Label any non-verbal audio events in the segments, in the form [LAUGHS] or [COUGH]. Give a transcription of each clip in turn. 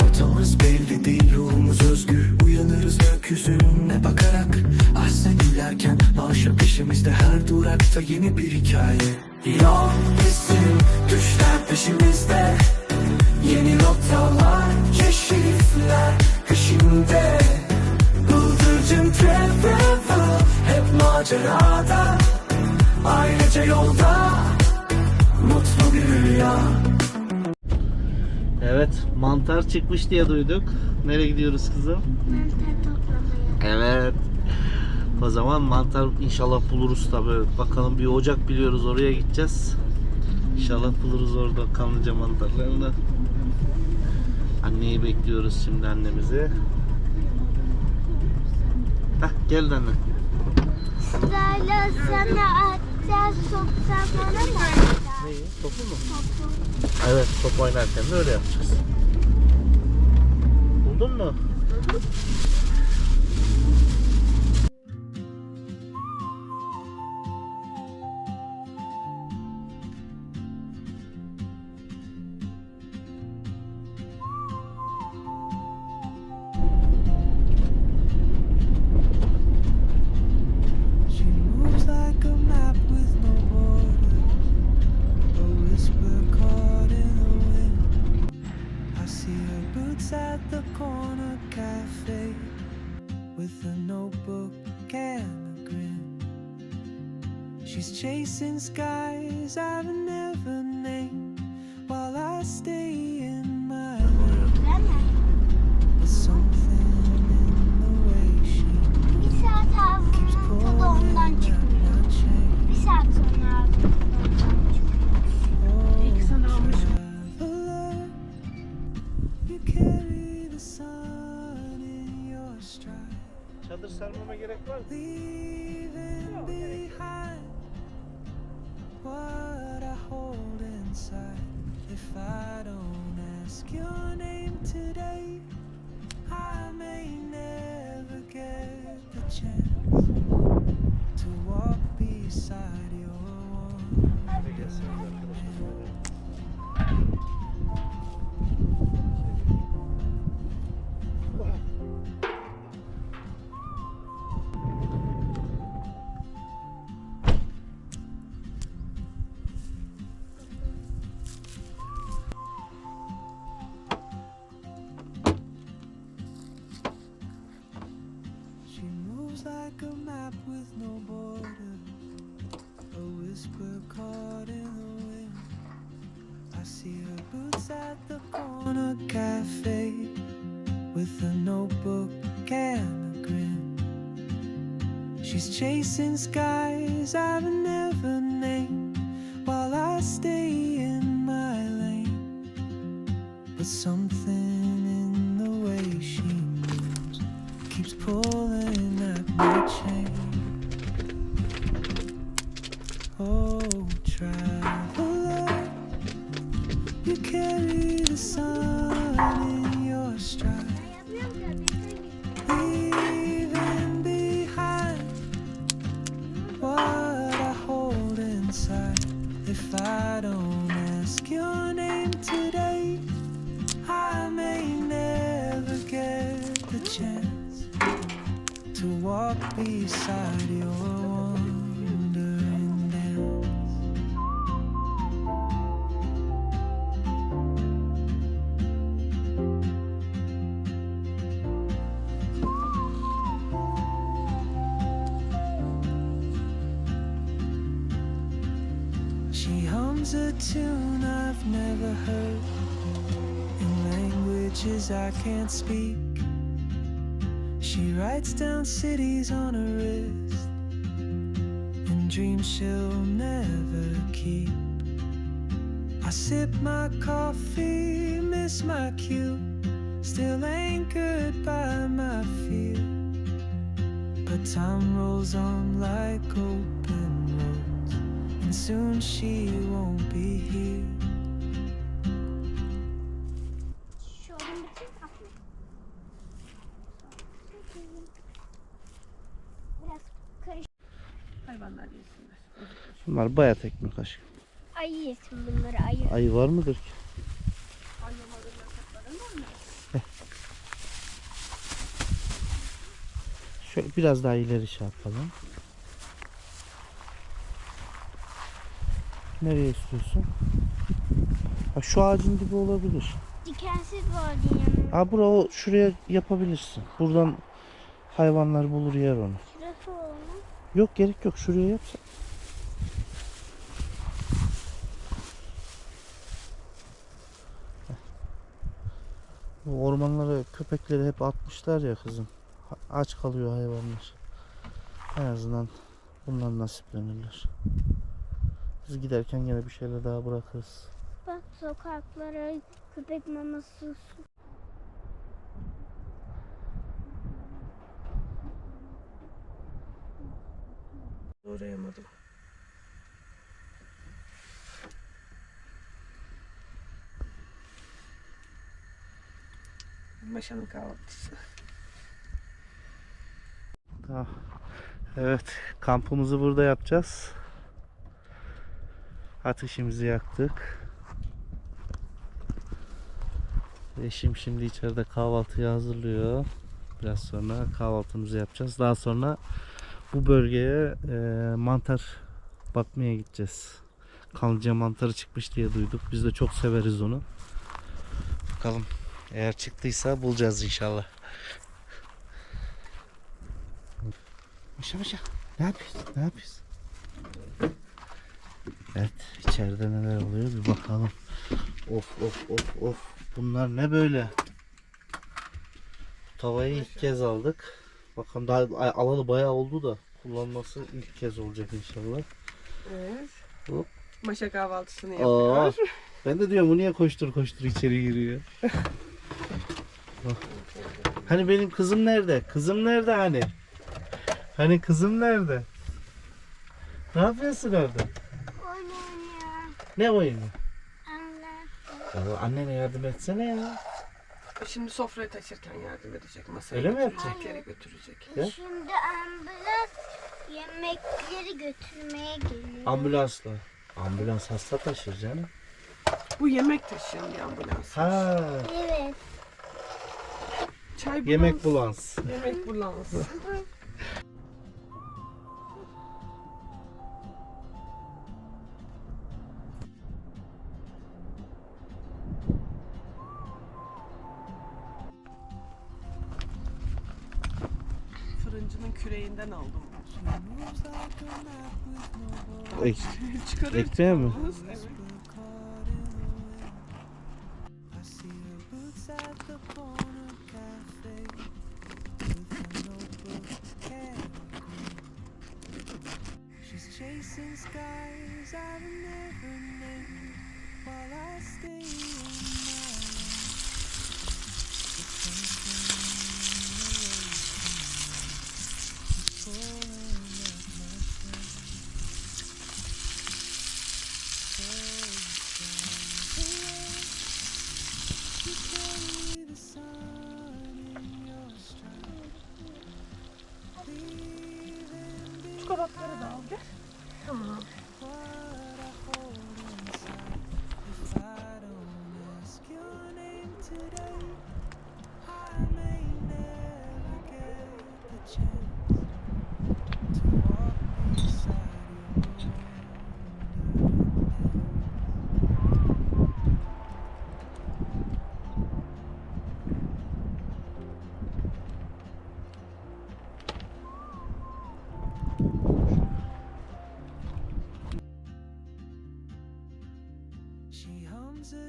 Rotamız belli değil ruhumuz özgür. Uyanırız gökyüzüne bakarak. Asla gülerken Naşa peşimizde her durakta yeni bir hikaye. Yol bizim düşler peşimizde. Yeni rotalar keşifler peşimde Bıldırcın travel Hep macerada. Ayrıca yolda Mutlu bir rüya Evet, mantar çıkmış diye duyduk. Nereye gidiyoruz kızım? Mantar toplamaya. Evet. O zaman mantar inşallah buluruz tabi. Bakalım bir ocak biliyoruz oraya gideceğiz. İnşallah buluruz orada kanlıca mantarlarını. Anneyi bekliyoruz şimdi annemizi. Hah geldi anne. Sana atacağız soksan bana mı? Neyi? Topu mu? Topu. Evet top oynarken de öyle yapacağız. Buldun mu? She at the corner cafe with a notebook and a grin. She's chasing skies I've never named while I stay in my room. But something in the way she keeps ağzımın tadı ondan pulling çıkmıyor. at my chain. Çadır sermeme gerek var mı? leaving behind what I hold inside. If I don't ask your name today, I may never get the chance to walk beside your wandering hand. Like a map with no borders, a whisper caught in the wind. I see her boots at the corner cafe with a notebook and a grin. She's chasing skies I've never you carry the sun in your stride, leaving behind what I hold inside. If I don't ask your name today, I may never get the chance to walk beside your She hums a tune I've never heard in languages I can't speak. She writes down cities on her wrist and dreams she'll never keep. I sip my coffee, miss my cue, still anchored by my fear. But time rolls on like open and soon she won't be here. Hayvanlar yesinler. Bunlar baya tekmek aşkım. Ayı yesin bunları ayı. Ayı var mıdır ki? Şöyle biraz daha ileri şey yapalım. Nereye istiyorsun? Ha, şu ağacın dibi olabilir. Dikensiz vardı yanında. Ha bura o şuraya yapabilirsin. Buradan hayvanlar bulur yer onu. Şurası olmuş. Yok gerek yok şuraya yapsa. Bu ormanlara köpekleri hep atmışlar ya kızım. Aç kalıyor hayvanlar. En azından bundan nasiplenirler. Biz giderken yine bir şeyler daha bırakırız. Bak sokaklara köpek maması su. Uğrayamadım. Maşanın kahvaltısı. Ah, Evet, kampımızı burada yapacağız. Ateşimizi yaktık. Eşim şimdi içeride kahvaltıyı hazırlıyor. Biraz sonra kahvaltımızı yapacağız. Daha sonra bu bölgeye e, mantar bakmaya gideceğiz. Kanlıca mantarı çıkmış diye duyduk. Biz de çok severiz onu. Bakalım eğer çıktıysa bulacağız inşallah. Mışa mışa. Ne yapıyorsun? Ne yapıyorsun? Evet. içeride neler oluyor bir bakalım. Of of of of. Bunlar ne böyle? Tavayı ilk kez aldık. Bakalım daha alalı bayağı oldu da kullanması ilk kez olacak inşallah. Evet. Hop. Maşa kahvaltısını Aa, yapıyor. ben de diyorum bu niye koştur koştur içeri giriyor. Bak. Hani benim kızım nerede? Kızım nerede hani? Hani kızım nerede? Ne yapıyorsun orada? Ne oyunu? Anne. Ya annene yardım etsene ya. Şimdi sofrayı taşırken yardım edecek. Masaya Öyle mi yapacak? yere götürecek. Ya. Şimdi ambulans yemekleri götürmeye geliyor. Ambulansla. Ambulans hasta taşır canım. Bu yemek taşıyan bir ambulans. Ha, Evet. Çay yemek bulans. bulans. Yemek bulans. Küreğinden aldım. Ek, Çıkarır ekmeğe mi? Evet.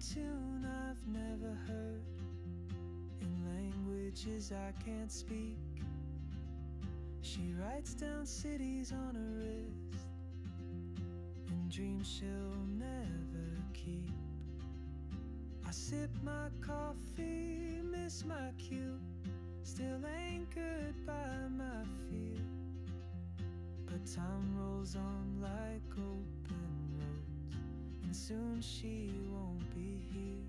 Tune I've never heard in languages I can't speak. She writes down cities on her wrist and dreams she'll never keep. I sip my coffee, miss my cue, still anchored by my fear. But time rolls on like open and soon she won't be here.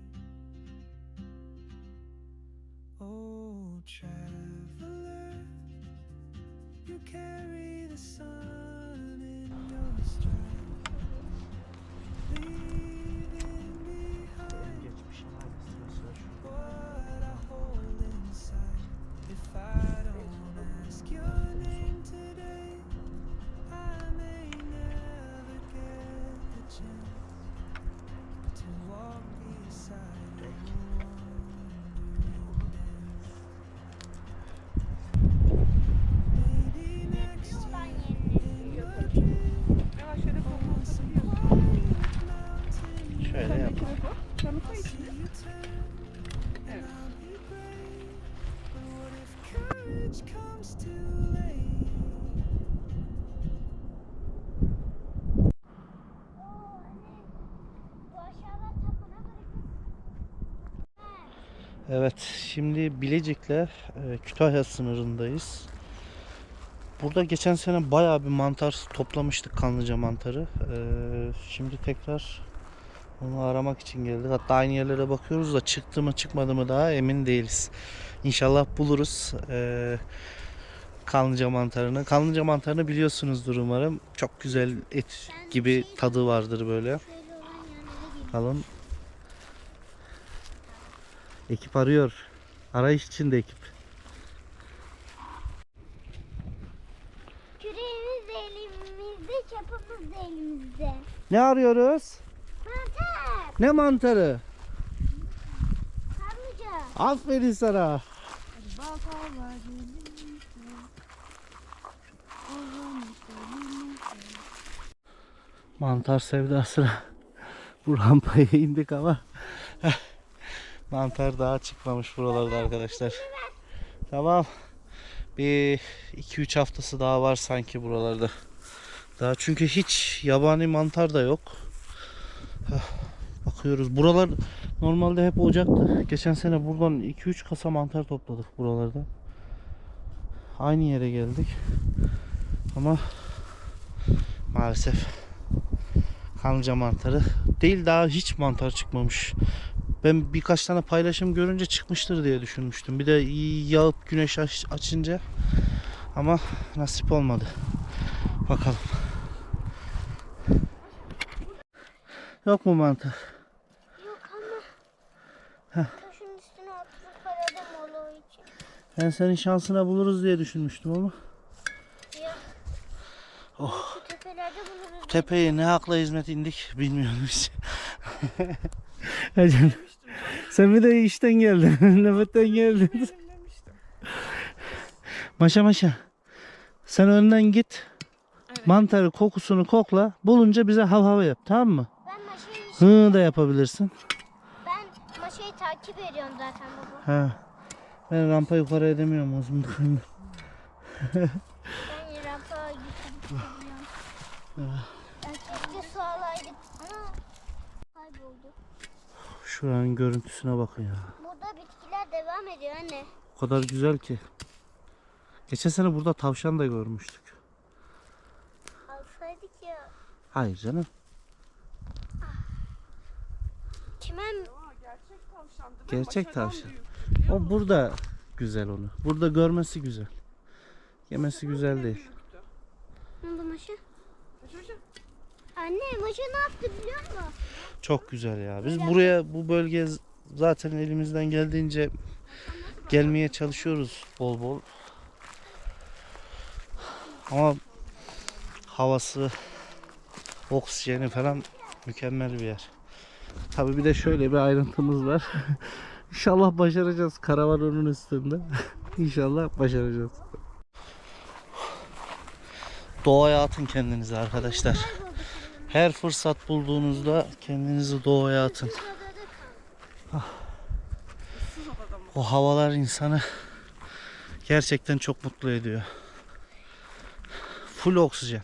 Oh, traveler, you carry the sun in your stride, Evet, şimdi Bilecik'le e, Kütahya sınırındayız. Burada geçen sene bayağı bir mantar toplamıştık kanlıca mantarı. E, şimdi tekrar onu aramak için geldik. Hatta aynı yerlere bakıyoruz da çıktı mı çıkmadı mı daha emin değiliz. İnşallah buluruz e, kanlıca mantarını. Kanlıca mantarını biliyorsunuzdur umarım. Çok güzel et gibi tadı vardır böyle. Bakalım. Ekip arıyor. Arayış içinde ekip. Küreğimiz de elimizde, çapımız da elimizde. Ne arıyoruz? Mantar, Ne mantarı? karlıca. Aferin sana. Mantar sevdasına [LAUGHS] bu rampaya indik ama [LAUGHS] mantar daha çıkmamış buralarda arkadaşlar. Tamam. Bir 2-3 haftası daha var sanki buralarda. Daha çünkü hiç yabani mantar da yok. Bakıyoruz. Buralar normalde hep ocaktı. Geçen sene buradan 2-3 kasa mantar topladık buralarda. Aynı yere geldik. Ama maalesef kanlıca mantarı değil daha hiç mantar çıkmamış. Ben birkaç tane paylaşım görünce çıkmıştır diye düşünmüştüm. Bir de yağıp güneş aç- açınca ama nasip olmadı. Bakalım. Yok mu mantar? Yok ama taşın üstüne oturup aradım olduğu için. Ben senin şansına buluruz diye düşünmüştüm ama. Yok. Oh. Tepeye ne hakla hizmet indik bilmiyorum hiç. [LAUGHS] Hacım, Sen bir de işten geldin. [LAUGHS] Nöbetten geldin. Maşa maşa. Sen önden git. Evet. Mantarı kokusunu kokla. Bulunca bize hav hav yap tamam mı? Ben maşayı, Hı da yapabilirsin. ben maşayı takip ediyorum zaten baba. Ha. Ben rampa yukarı edemiyorum o [LAUGHS] zaman. Ben rampa gidip gidiyorum. Ben alaydık. Ana kayboldu. Şuranın görüntüsüne bakın ya. Burada bitkiler devam ediyor anne. O kadar güzel ki. Geçen sene burada tavşan da görmüştük. Alsaydık ya. Hayır canım. Çimen Aa, gerçek mi? Gerçek tavşan. O burada güzel onu. Burada görmesi güzel. Yemesi güzel değil. ne oldu maşa? Anne maşa ne yaptı biliyor musun? Çok güzel ya. Biz buraya bu bölgeye z- zaten elimizden geldiğince gelmeye çalışıyoruz bol bol. Ama havası, oksijeni falan mükemmel bir yer. Tabii bir de şöyle bir ayrıntımız var. [LAUGHS] İnşallah başaracağız karavan onun üstünde. [LAUGHS] İnşallah başaracağız. Doğaya atın kendinizi arkadaşlar. Her fırsat bulduğunuzda kendinizi doğaya atın. Mı? O havalar insanı gerçekten çok mutlu ediyor. Full oksijen.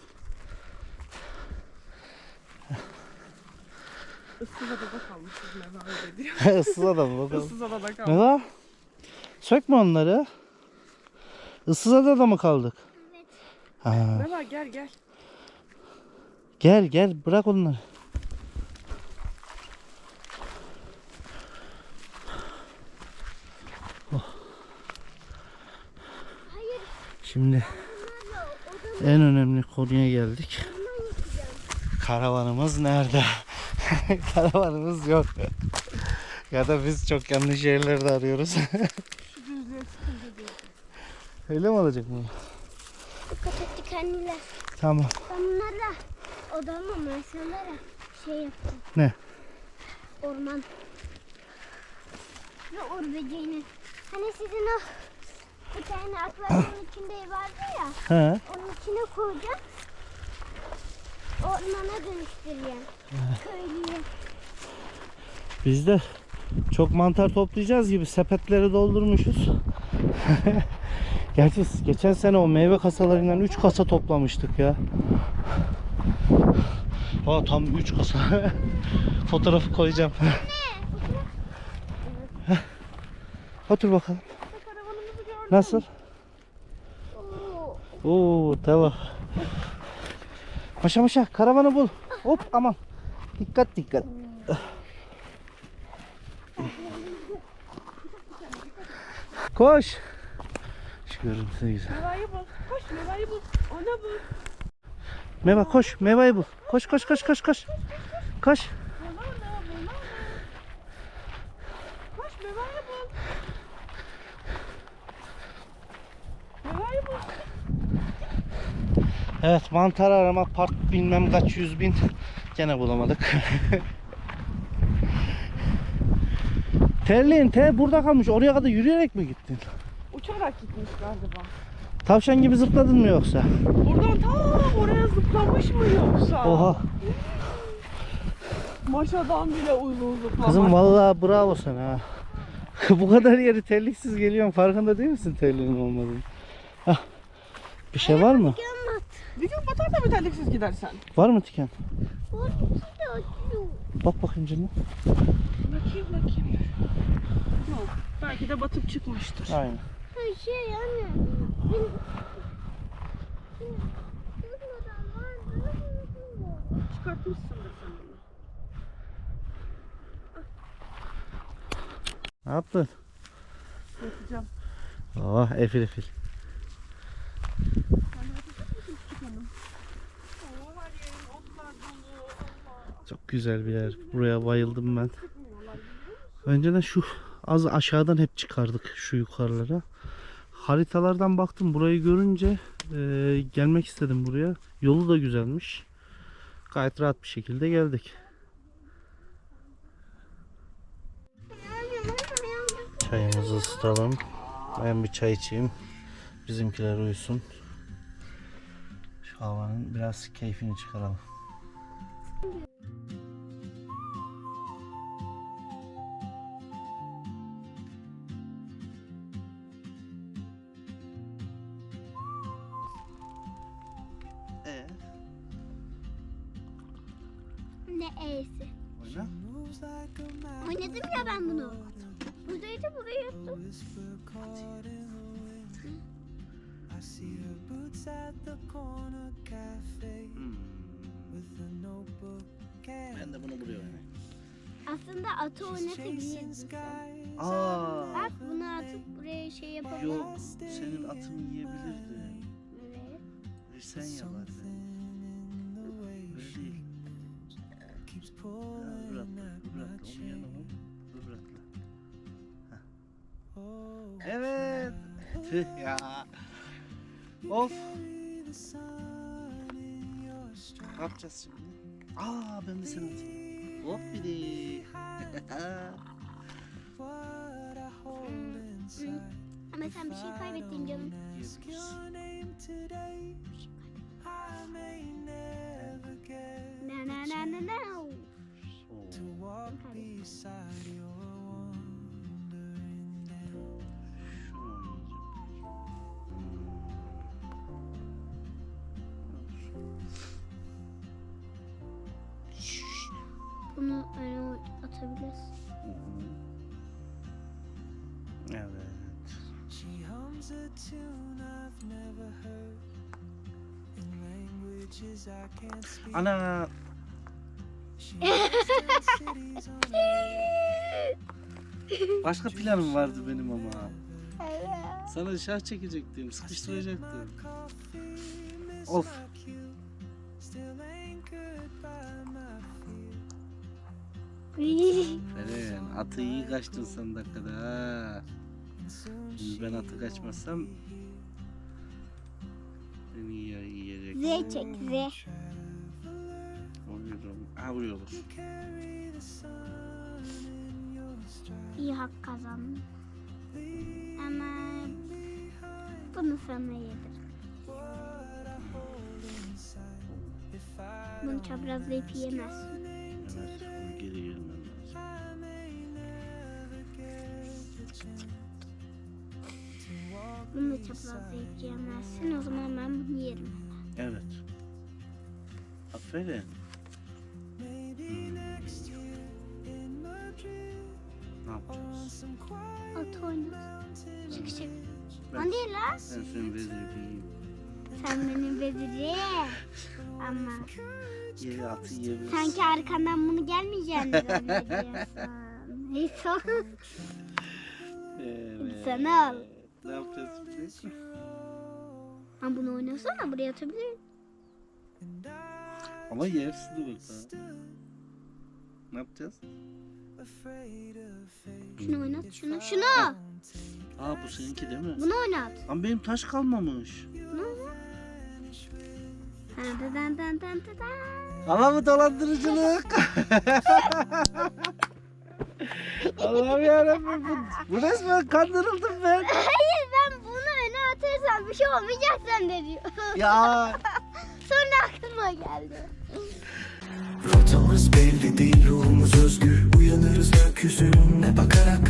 Issız odada kalmışız Meva öyle diyor. Issız adam bakalım. Issız odada kalmışız. Sökme onları. Issız adada mı kaldık? Evet. Ha. Meva gel gel. Gel gel bırak onları. Şimdi en önemli konuya geldik. Karavanımız nerede? [LAUGHS] Karavanımız yok. ya da biz çok yanlış yerlerde arıyoruz. Öyle mi olacak bu? Dikkat ettik anneler. Tamam. Ben bunlarla odama mesela şey yaptım. Ne? Orman. Ve or böceğini. Hani sizin o bir tane akvaryumun içinde vardı ya. He. Onun içine koyacağım. Ormana dönüştüreceğim. Köylüye. Biz de çok mantar toplayacağız gibi sepetleri doldurmuşuz. [LAUGHS] Gerçi geçen sene o meyve kasalarından 3 kasa toplamıştık ya. Aa tam 3 kasa. [LAUGHS] Fotoğrafı koyacağım. [LAUGHS] Otur bakalım. Nasıl? Oo tamam. Maşa maşa karavanı bul. Hop aman. Dikkat dikkat. Koş. Şu görüntü güzel. Mevayı bul. Koş mevayı bul. Ona bul. Meva koş. Meva'yı bul. Koş koş koş koş koş. Koş. Evet mantar aramak park bilmem kaç yüz bin. Gene bulamadık. [LAUGHS] Terliğin te burada kalmış. Oraya kadar yürüyerek mi gittin? Uçarak gitmiş galiba. Tavşan gibi zıpladın mı yoksa? Buradan ta oraya zıplamış mı yoksa? Oha. Maşadan bile uzun zıplamış. Kızım vallahi bravo sana ha. [LAUGHS] Bu kadar yeri terliksiz geliyorsun. Farkında değil misin terliğin olmadığını? Hah. Bir şey var mı? Bir gün batar da metaliksiz gidersen. Var mı da açıyor. Bak bakayım canım. Bakayım bakayım. Yok. Belki de batıp çıkmıştır. Aynen. Şey anne. Benim... Durmadan var. Çıkartmışsındır sen onu. Ne yaptın? Bakacağım. Oh efil efil. Çok güzel bir yer. Buraya bayıldım ben. Önceden şu az aşağıdan hep çıkardık şu yukarılara. Haritalardan baktım burayı görünce e, gelmek istedim buraya. Yolu da güzelmiş. Gayet rahat bir şekilde geldik. Çayımızı ısıtalım. Ben bir çay içeyim. Bizimkiler uyusun. Şu havanın biraz keyfini çıkaralım. E'si? oyna. Oynadım ya ben bunu. Buradaydı buraya yuttum. whisper caught in the wind. I see her boots at the corner cafe with a notebook Ben de bunu buraya oynayayım. Aslında atı skies. Aa, Bak bunu atıp buraya şey yapabiliriz. yok. Senin atın yiyebilirdi. Evet. Sen yapardın. Tüh ya. Of. Ne yapacağız şimdi? Aa ben de seni atayım. Hop bir de. What I hold [LAUGHS] inside. Ama sen bir şey kaybettin canım. Na na na na na. to Bunu öne atabiliriz. Evet. She hums a tune I've never heard in languages I can't speak. Ana [LAUGHS] başka planım vardı benim ama. Sana şah çekecektim, sıkıştıracaktım. Of. Eren atı iyi kaçtın sen dakikada ha. Şimdi ben atı kaçmazsam beni yiye- yiyecek. Z çek Z. Vuruyorum. Ha vuruyor. stride. İyi hak kazandım. Ama bunu sana yedir. Bunu çaprazlayıp yiyemezsin. Evet, onu geri gelmem Bunu da çaprazda yiyemezsin. O zaman ben bunu yerim. Evet. Aferin. Ne yapacağız? At oynat. Çık çık. Ben- Lan değil lan. Ben senin vezirliyim. Sen benim veziri. Ama Yeri atı yiyebilirsin. sanki arkandan bunu gelmeyeceğini zannediyorsun. [LAUGHS] Neyse. Evet. Sana al. Ne yapacağız şimdi? Ha bunu oynasana buraya atabilirim. Ama yersin de bakalım. Ne yapacağız? Şunu oynat şunu. Şunu. Aa bu seninki değil mi? Bunu oynat. Lan benim taş kalmamış. Bunu oynat. Ha, dan dan dan dan dan. Ama bu dolandırıcılık. [LAUGHS] Allah'ım yarabbim bu, bu resmen kandırıldım ben. Hayır ben bunu öne atarsam bir şey olmayacak zannediyor. Ya [LAUGHS] Sonra aklıma geldi. Rotamız belli değil ruhumuz özgür Uyanırız gökyüzüne bakarak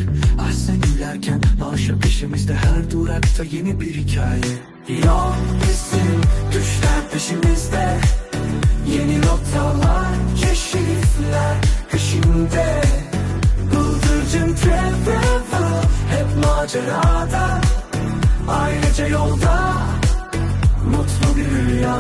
sen gülerken Maşa peşimizde her durakta yeni bir hikaye Yol bizim düşler peşimizde Yeni rotalar keşifler peşimde Travel Hep macerada Ayrıca yolda Mutlu bir rüya